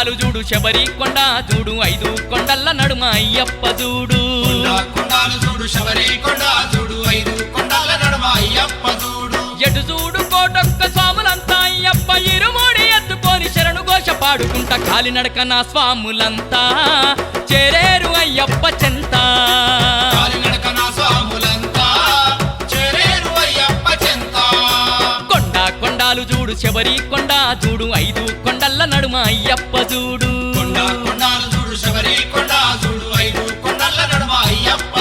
కొండాలు చూడు శబరి కొండ చూడు ఐదు కొండల్ల నడుమ అయ్యప్ప చూడు. కొండ కొండాలు చూడు శబరి కొండ చూడు ఐదు కొండాల నడుమ అయ్యప్ప చూడు. ఎటు చూడు కోటొక్క స్వాములంతా అయ్యప్ప ఇరుమోడి ఎత్తుకొని శరణు ఘోష పాడుకుంటా కాలినడక నా స్వాములంతా. చేరేరు అయ్యప్ప చెంత కొండాలు చూడు శబరి కొండ చూడు ఐదు కొండల్ల నడుమ అయ్యప్ప చూడు. కొండ కొండాలు చూడు శబరి కొండ చూడు ఐదు కొండల నడుమ అయ్యప్ప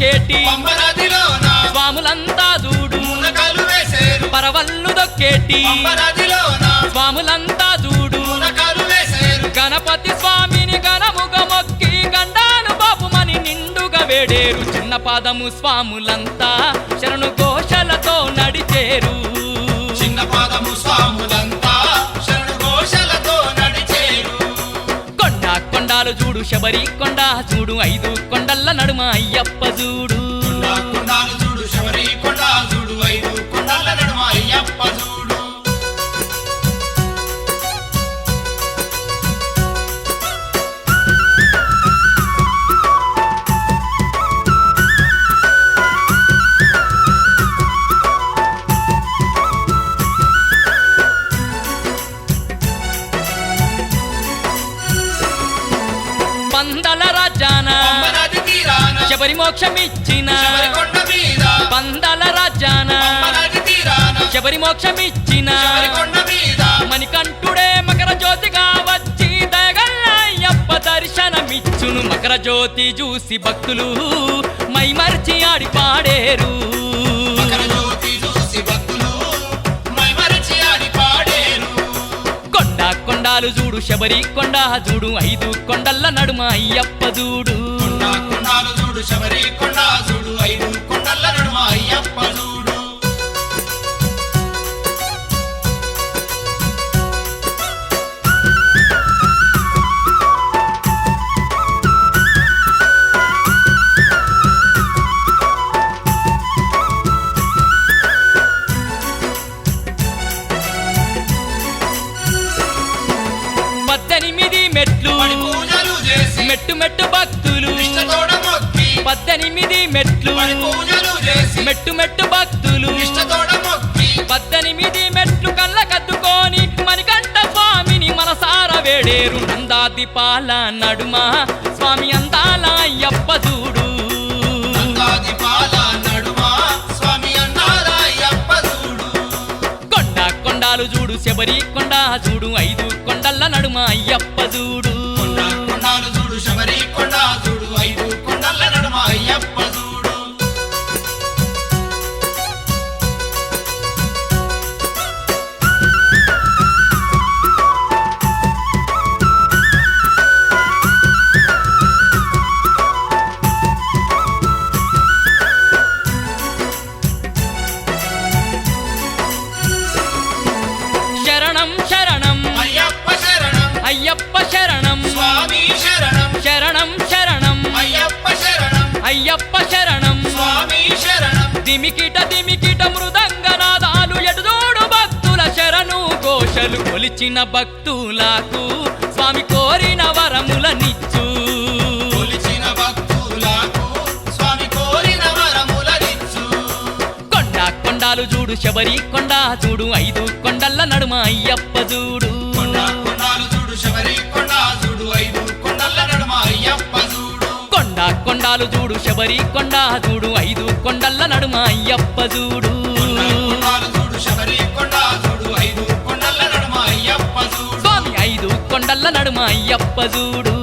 దొక్కేటి. స్వాములంతా చూడు వేసేరు. పరవల్లు దొక్కేటి. స్వాములంతా చూడు వేసేరు. గణపతి స్వామిని గణముగ మొక్కి గండాను బాపుమని నిండుగా వేడేరు. చిన్న పాదము స్వాములంతా శరణు ఘోషలతో నడిచేరు. చిన్న పాదము స్వాములంతా చూడు శబరి కొండ చూడు ఐదు కొండల్ల నడుమ అయ్యప్ప చూడు. చూడు శబరి కొండ చూడు ఐదు కొండల్ల నడుమ అయ్యప్ప చూడు. పందల రాజాన. శబరి కొండ మీద. పందల రాజాన. శబరి కొండ మీద. మణికంఠుడే మకర జ్యోతిగా వచ్చి దగల్ల అయ్యప్ప దర్శనమిచ్చును. మకర జ్యోతి చూసి భక్తులు మైమర్చి ఆడి పాడేరు కొండాలు చూడు శబరి కొండ చూడు ఐదు కొండల్ల నడుమ అయ్యప్ప చూడు. కొండాలు చూడు శబరి కొండ చూడు ఐదు కొండల నడుమ అయ్యప్ప చూడు. మెట్లు. మెట్టు మెట్టు భక్తులు. పద్దెనిమిది మెట్లు. మెట్టు మెట్టు భక్తులు. పద్దెనిమిది మెట్లు కళ్ళ కద్దుకొని మణికంఠ స్వామిని మనసార వేడేరు నందాది పాల నడుమ. స్వామి అందాల శబరి కొండ చూడు ఐదు కొండల నడుమ అయ్యప్ప చూడు. కొండాలు చూడు శబరి కొండ చూడు ఐదు కొండల నడుమ అయ్యప్ప చూడు శరణం శరణం. అయ్యప్ప శరణం. అయ్యప్ప శరణం. స్వామి శరణం. శరణం శరణం. అయ్యప్ప శరణం. అయ్యప్ప శరణం. స్వామి శరణం. దిమికిట దిమికిట మృదంగనాదాలు ఎటుదోడు భక్తుల శరణు ఘోషలు కొలిచిన భక్తులకు. శబరి కొండ చూడు ఐదు కొండల్ల నడుమ అయ్యప్ప చూడు. కొండ కొండాలు చూడు శబరి కొండ చూడు ఐదు కొండల నడుమ అయ్యప్ప చూడు. కొండ కొండాలు చూడు శబరి కొండ చూడు ఐదు కొండల్ల నడుమ అయ్యప్ప చూడు. కొండ కొండాలు చూడు శబరి కొండ చూడు ఐదు కొండల నడుమ అయ్యప్ప చూడు. స్వామి ఐదు కొండల్ల నడుమ అయ్యప్ప చూడు.